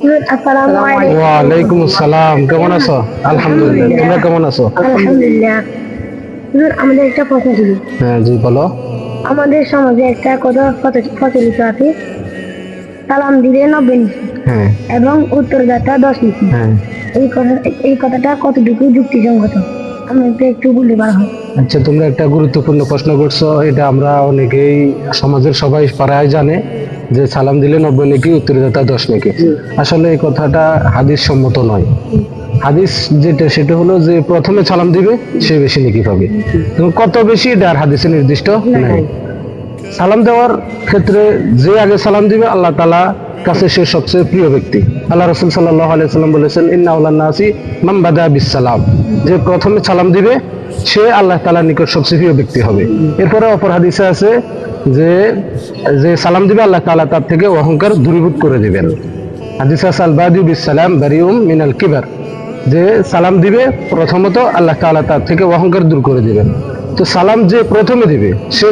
ওয়ালাইকুম আসসালাম কেমন আছো? আলহামদুলিল্লাহ তোমরা কেমন আছো? আলহামদুলিল্লাহ। আমাদের একটা প্রশ্ন ছিল। হ্যাঁ জি বলো। আমাদের সমাজে একটা কথা প্রচলিত আছে। সালাম দিলে নব্বই নিচে হ্যাঁ। এবং উত্তরদাতা দশ নিচে। হ্যাঁ। এই কথা এই কথাটা কতটুকু যুক্তিসঙ্গত? আমাকে একটু বলতে পারা আচ্ছা তোমরা একটা গুরুত্বপূর্ণ প্রশ্ন করছ এটা আমরা অনেকেই সমাজের সবাই পাড়ায় জানে। যে সালাম দিলে নব্বই নাকি উত্তরদাতা দশ নাকি। আসলে এই কথাটা হাদিস সম্মত নয়। হাদিস যেটা সেটা হলো যে প্রথমে সালাম দিবে সে বেশি নাকি পাবে। কত বেশি এটা আর হাদিসে নির্দিষ্ট নাই। সালাম দেওয়ার ক্ষেত্রে যে আগে সালাম দিবে আল্লাহ তালা কাছে সে সবচেয়ে প্রিয় ব্যক্তি। আল্লাহ রসুল সাল্লাহ আলাইসাল্লাম বলেছেন ইন্না উল্লাহ নাসি মামবাদা বিসালাম যে প্রথমে সালাম দিবে সে আল্লাহ তালার নিকট সবচেয়ে প্রিয় ব্যক্তি হবে। এরপরে অপর হাদিসে আছে যে যে সালাম দিবে আল্লাহ তালা তার থেকে অহংকার দূরীভূত করে দিবেন। হাদিস আছে আল বাদিউ বিসালাম বারিউম মিনাল কিবার। যে সালাম দিবে, প্রথমত আল্লাহ তালা তার থেকে অহংকার দূর করে দিবেন। তো সালাম যে প্রথমে দিবে, সে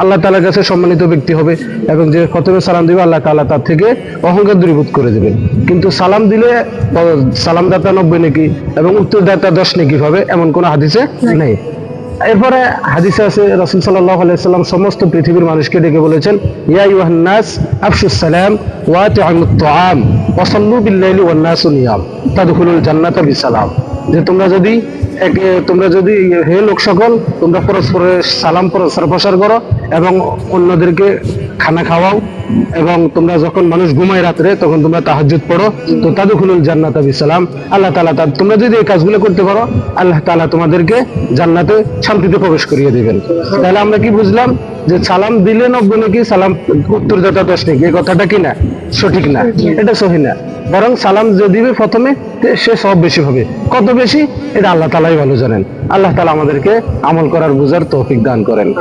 আল্লাহ তালার কাছে সম্মানিত ব্যক্তি হবে এবং যে প্রথমে সালাম দিবে আল্লাহ তালা তার থেকে অহংকার দূরীভূত করে দেবেন। কিন্তু সালাম দিলে সালামদাতা সালাম দাতা নব্বই নাকি এবং উত্তরদাতা দশ নাকি হবে এমন কোনো হাদিসে নেই। এরপরে হাদিসে আছে, রসুল সাল্লাহ আলাইহি সাল্লাম সমস্ত পৃথিবীর মানুষকে ডেকে বলেছেন, ইয়া ইউহান্নাস নাস আফশুস সালাম ওয়া আতি'আমুত তুআম, ওয়া সাল্লু বিল লাইলি ওয়ান নিয়াম, তাদখুলুল জান্নাতা বিসালাম। যে তোমরা যদি একে, তোমরা যদি হে লোক সকল তোমরা পরস্পরের সালাম পরস্পর প্রসার করো এবং অন্যদেরকে খানা খাওয়াও এবং তোমরা যখন মানুষ ঘুমায় রাত্রে, তখন তোমরা তাহাজ্জুদ পড়ো। তো তাদখুলুল জান্নাতা বিসালাম আল্লাহ তাআলা তা- তোমরা যদি এই কাজগুলো করতে পারো, আল্লাহ তাআলা তোমাদেরকে জান্নাতে শান্তিতে প্রবেশ করিয়ে দিবেন। তাহলে আমরা কি বুঝলাম যে সালাম দিলে নব্বই নাকি সালাম উত্তরদাতা দশ নাকি এই কথাটা কি না? সঠিক না। এটা সহি না। বরং সালাম যে দিবে প্রথমে সে সব বেশি হবে। কত বেশি? এটা আল্লাহ তালাই ভালো জানেন। আল্লাহ তালা আমাদেরকে আমল করার বুঝার তৌফিক দান করেন।